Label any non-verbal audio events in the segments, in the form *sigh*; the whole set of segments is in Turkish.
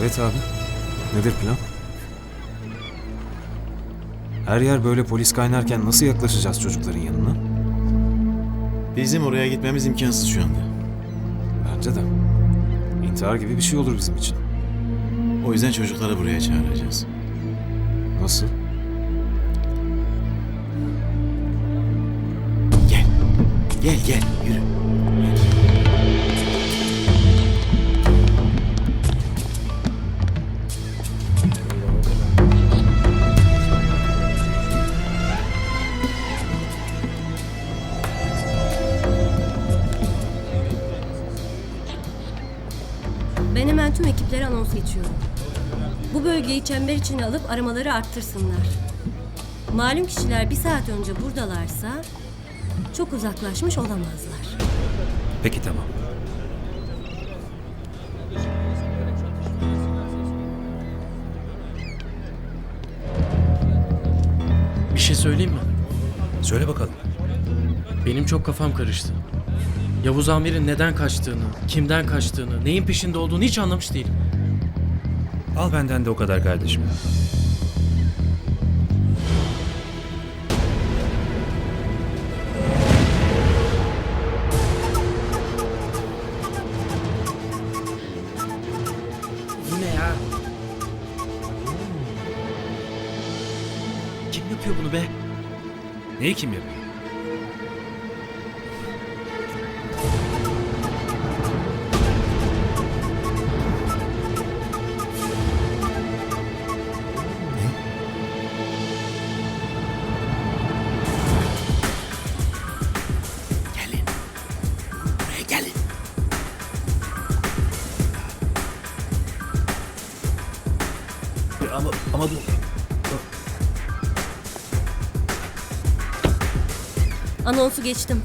Evet abi. Nedir plan? Her yer böyle polis kaynarken nasıl yaklaşacağız çocukların yanına? Bizim oraya gitmemiz imkansız şu anda. Bence de. İntihar gibi bir şey olur bizim için. O yüzden çocukları buraya çağıracağız. Nasıl? Gel. Gel gel bölgeyi çember içine alıp aramaları arttırsınlar. Malum kişiler bir saat önce buradalarsa çok uzaklaşmış olamazlar. Peki tamam. Bir şey söyleyeyim mi? Söyle bakalım. Benim çok kafam karıştı. Yavuz Amir'in neden kaçtığını, kimden kaçtığını, neyin peşinde olduğunu hiç anlamış değilim. Al benden de o kadar kardeşim. Yine ya. Kim yapıyor bunu be? Neyi kim yapıyor? Ama, ama bu... Anonsu geçtim.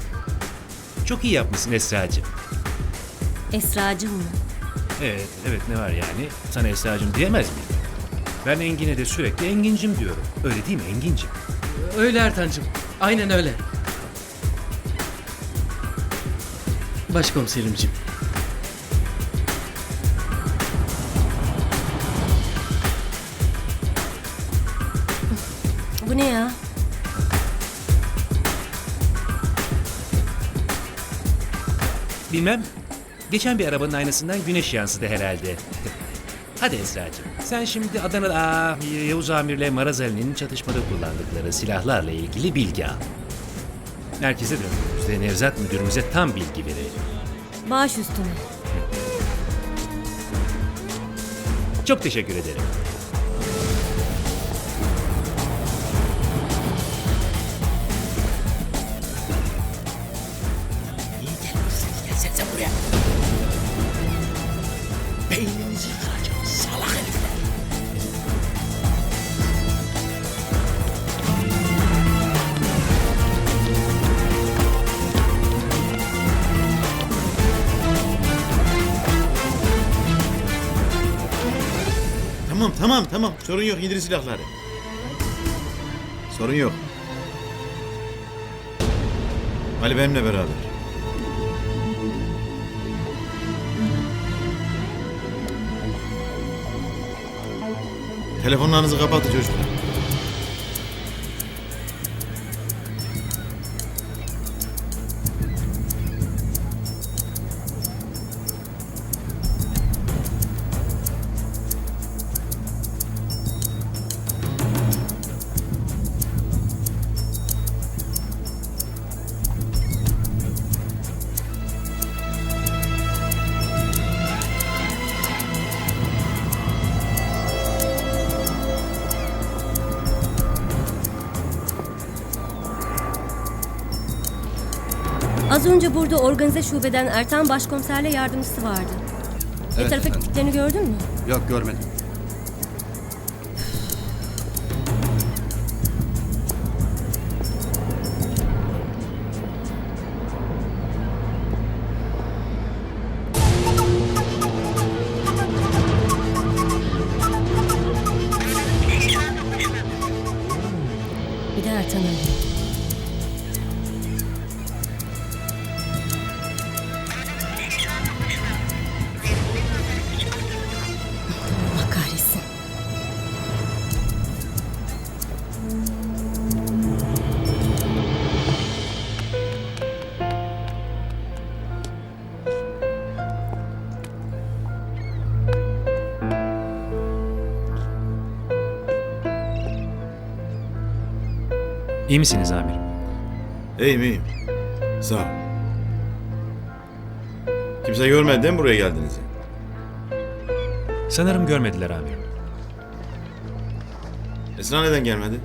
Çok iyi yapmışsın Esra'cığım. Esracım mı? Evet, evet ne var yani? Sana Esra'cığım diyemez miyim? Ben Engin'e de sürekli Engin'cim diyorum. Öyle değil mi Engin'cim? Öyle Ertan'cığım. Aynen öyle. Başkomiserimcim. Bu ne ya? Bilmem. Geçen bir arabanın aynasından güneş yansıdı herhalde. *laughs* Hadi Esra'cığım. Sen şimdi Adana Aa, Yavuz Amir'le Maraz Ali'nin çatışmada kullandıkları silahlarla ilgili bilgi al. Merkeze döndüğümüzde Nevzat müdürümüze tam bilgi verelim. Baş üstüne. Çok teşekkür ederim. Tamam tamam sorun yok indirin silahları. Sorun yok. Ali benimle beraber. Telefonlarınızı kapatın çocuklar. Az önce burada organize şubeden Ertan Başkomiserle yardımcısı vardı. ne tarafa gittiklerini gördün mü? Yok görmedim. İyi misiniz amirim? İyiyim iyiyim. Sağ ol. Kimse görmedi değil mi buraya geldiğinizi? Sanırım görmediler amirim. Esra neden gelmedi?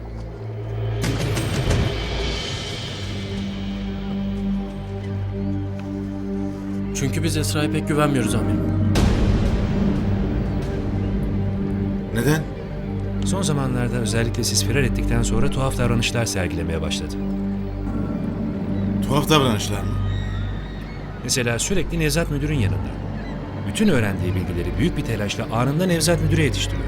Çünkü biz Esra'ya pek güvenmiyoruz amirim. Neden? Son zamanlarda özellikle siz firar ettikten sonra tuhaf davranışlar sergilemeye başladı. Tuhaf davranışlar mı? Mesela sürekli Nevzat Müdür'ün yanında. Bütün öğrendiği bilgileri büyük bir telaşla anında Nevzat Müdür'e yetiştiriyor.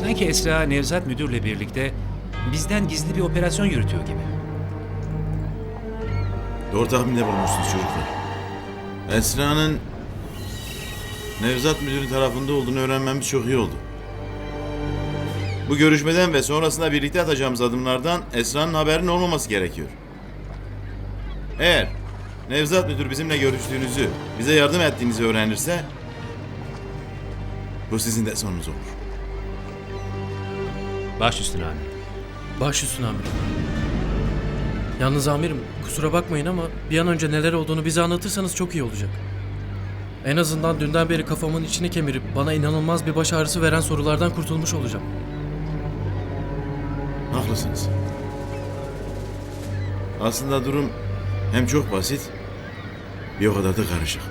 Sanki Esra Nevzat Müdür'le birlikte bizden gizli bir operasyon yürütüyor gibi. Doğru tahminde bulunmuşsunuz çocuklar. Esra'nın Nevzat Müdür'ün tarafında olduğunu öğrenmemiz çok iyi oldu. Bu görüşmeden ve sonrasında birlikte atacağımız adımlardan Esra'nın haberinin olmaması gerekiyor. Eğer Nevzat Müdür bizimle görüştüğünüzü, bize yardım ettiğinizi öğrenirse bu sizin de sonunuz olur. Baş üstüne amirim. Baş üstüne amirim. Yalnız amirim kusura bakmayın ama bir an önce neler olduğunu bize anlatırsanız çok iyi olacak. En azından dünden beri kafamın içini kemirip bana inanılmaz bir baş ağrısı veren sorulardan kurtulmuş olacağım. Haklısınız. Aslında durum hem çok basit bir o kadar da karışık.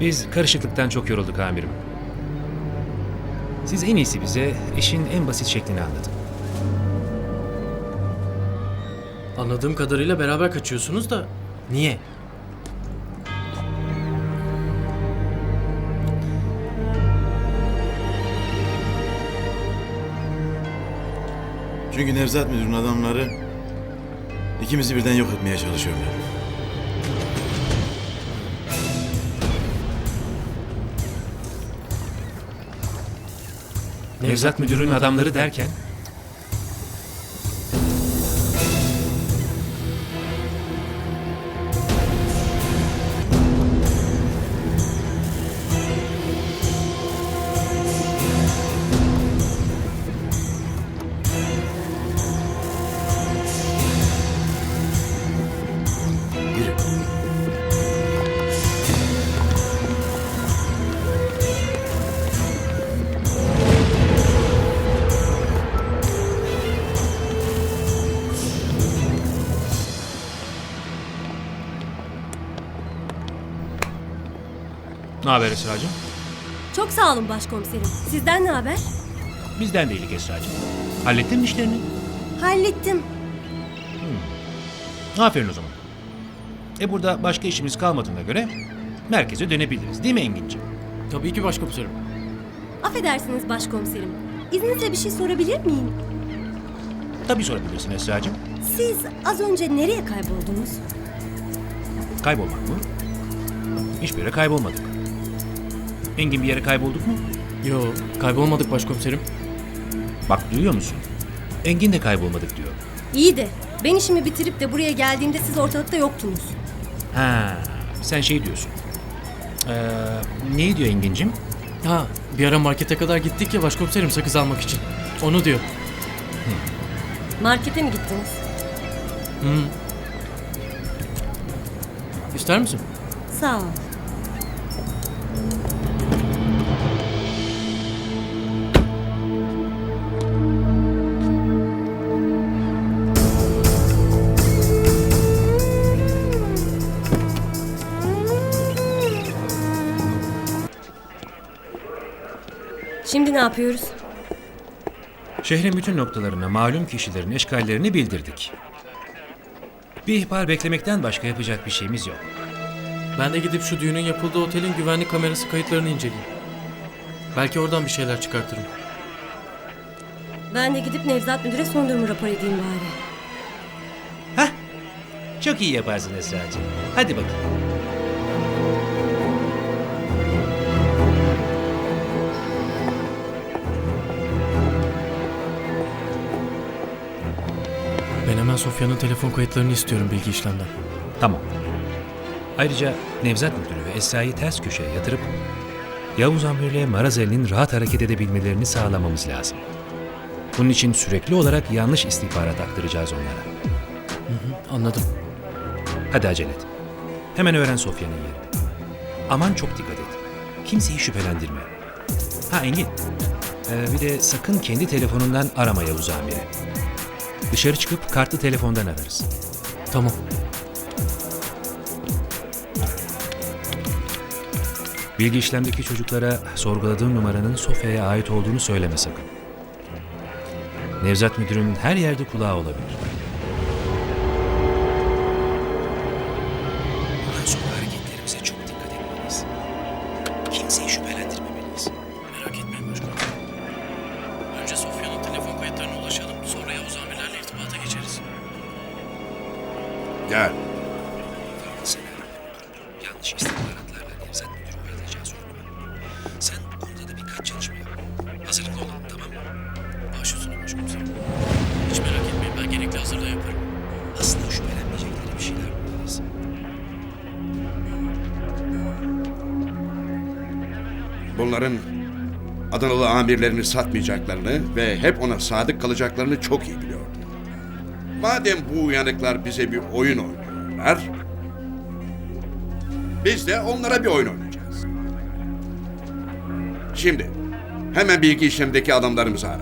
Biz karışıklıktan çok yorulduk amirim. Siz en iyisi bize işin en basit şeklini anlatın. Anladığım kadarıyla beraber kaçıyorsunuz da niye? Çünkü Nevzat Müdür'ün adamları ikimizi birden yok etmeye çalışıyorlar. Nevzat Müdür'ün adamları derken ne haber Esra'cığım? Çok sağ olun başkomiserim. Sizden ne haber? Bizden de iyilik Esra'cığım. Hallettin mi işlerini? Hallettim. Aferin o zaman. E burada başka işimiz kalmadığına göre merkeze dönebiliriz değil mi Engin'ciğim? Tabii ki başkomiserim. Affedersiniz başkomiserim. İzninizle bir şey sorabilir miyim? Tabii sorabilirsin Esra'cığım. Siz az önce nereye kayboldunuz? Kaybolmak mı? Hiçbir yere kaybolmadık. Engin bir yere kaybolduk mu? Yo kaybolmadık başkomiserim. Bak duyuyor musun? Engin de kaybolmadık diyor. İyi de ben işimi bitirip de buraya geldiğimde siz ortalıkta yoktunuz. Ha, sen şey diyorsun. Ee, neyi diyor Engin'cim? Ha bir ara markete kadar gittik ya başkomiserim sakız almak için. Onu diyor. Markete mi gittiniz? İster misin? Sağ ol. Şimdi ne yapıyoruz? Şehrin bütün noktalarına malum kişilerin eşkallerini bildirdik. Bir ihbar beklemekten başka yapacak bir şeyimiz yok. Ben de gidip şu düğünün yapıldığı otelin güvenlik kamerası kayıtlarını inceleyeyim. Belki oradan bir şeyler çıkartırım. Ben de gidip Nevzat Müdür'e son durumu rapor edeyim bari. Hah, çok iyi yaparsın Esra'cığım. Hadi bakayım. Hemen Sofya'nın telefon kayıtlarını istiyorum bilgi işlemden. Tamam. Ayrıca Nevzat Müdürü ve Esra'yı ters köşeye yatırıp Yavuz Amir'le Marazeli'nin rahat hareket edebilmelerini sağlamamız lazım. Bunun için sürekli olarak yanlış istihbarat aktaracağız onlara. Anladım. Hadi acele et. Hemen öğren Sofya'nın yerini. Aman çok dikkat et. Kimseyi şüphelendirme. Ha Engin. ee, bir de sakın kendi telefonundan arama Yavuz Amir'i. Dışarı çıkıp kartlı telefondan ararız. Tamam. Bilgi işlemdeki çocuklara sorguladığın numaranın Sofya'ya ait olduğunu söyleme sakın. Nevzat Müdür'ün her yerde kulağı olabilir. Bunların Adanalı amirlerini satmayacaklarını ve hep ona sadık kalacaklarını çok iyi biliyordum. Madem bu uyanıklar bize bir oyun oynuyorlar, biz de onlara bir oyun oynayacağız. Şimdi hemen bilgi işlemdeki adamlarımızı ara.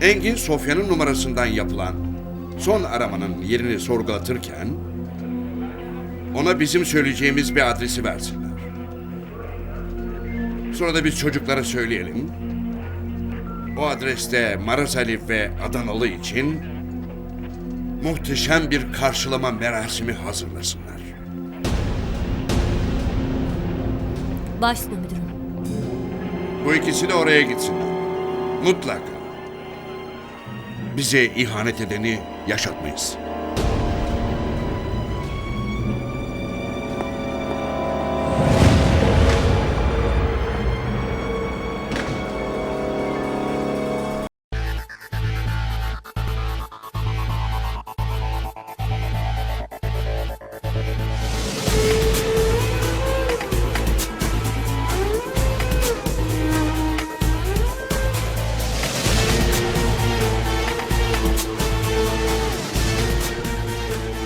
Engin Sofya'nın numarasından yapılan son aramanın yerini sorgulatırken ona bizim söyleyeceğimiz bir adresi versinler. Sonra da biz çocuklara söyleyelim. O adreste Marazali ve Adanalı için muhteşem bir karşılama merasimi hazırlasınlar. Baş üstüne müdürüm. Bu ikisi de oraya gitsinler. Mutlaka. Bize ihanet edeni yaşatmayız.